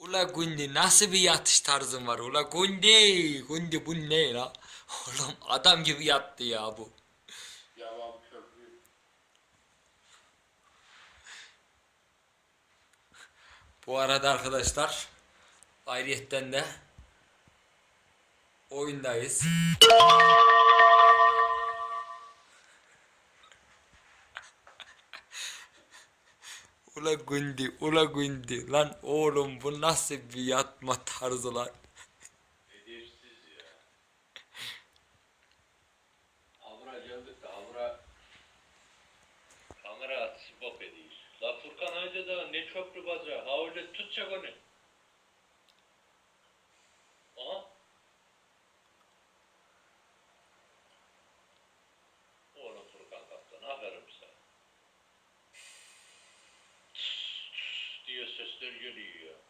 Ula Gundi nasıl bir yatış tarzın var? Ula Gundi, Gundi bu ne la? Oğlum adam gibi yattı ya bu. Yalan köprü. Bu arada arkadaşlar ayrıyetten de oyundayız. Ula Gundi, ula Gundi. Lan oğlum bu nasıl bir yatma tarzı lan? Furkan Hoca da ne köprü bacağı. Ha öyle tutacak onu. Manchester Union.